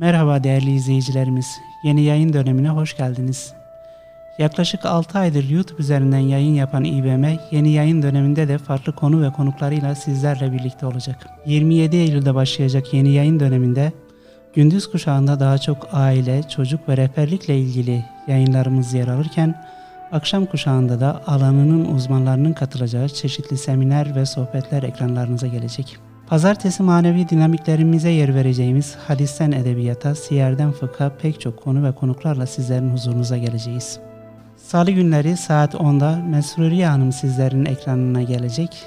Merhaba değerli izleyicilerimiz. Yeni yayın dönemine hoş geldiniz. Yaklaşık 6 aydır YouTube üzerinden yayın yapan İBM, yeni yayın döneminde de farklı konu ve konuklarıyla sizlerle birlikte olacak. 27 Eylül'de başlayacak yeni yayın döneminde gündüz kuşağında daha çok aile, çocuk ve rehberlikle ilgili yayınlarımız yer alırken, akşam kuşağında da alanının uzmanlarının katılacağı çeşitli seminer ve sohbetler ekranlarınıza gelecek. Pazartesi manevi dinamiklerimize yer vereceğimiz hadisten edebiyata, siyerden fıkha pek çok konu ve konuklarla sizlerin huzurunuza geleceğiz. Salı günleri saat 10'da Mesruriye Hanım sizlerin ekranına gelecek.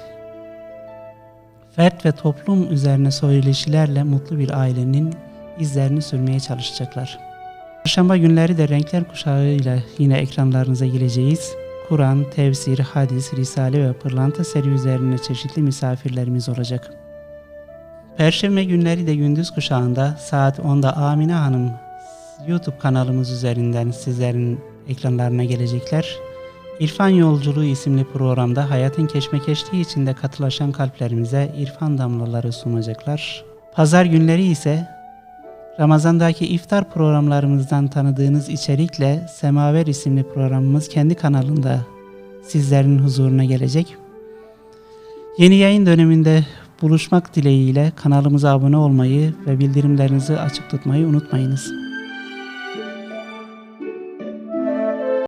Fert ve toplum üzerine söyleşilerle mutlu bir ailenin izlerini sürmeye çalışacaklar. Çarşamba günleri de renkler kuşağıyla yine ekranlarınıza geleceğiz. Kur'an, tefsir, hadis, risale ve pırlanta seri üzerine çeşitli misafirlerimiz olacak. Perşembe günleri de gündüz kuşağında saat 10'da Amine Hanım YouTube kanalımız üzerinden sizlerin ekranlarına gelecekler. İrfan Yolculuğu isimli programda hayatın keşmekeşliği içinde katılaşan kalplerimize irfan damlaları sunacaklar. Pazar günleri ise Ramazandaki iftar programlarımızdan tanıdığınız içerikle Semaver isimli programımız kendi kanalında sizlerin huzuruna gelecek. Yeni yayın döneminde buluşmak dileğiyle kanalımıza abone olmayı ve bildirimlerinizi açık tutmayı unutmayınız.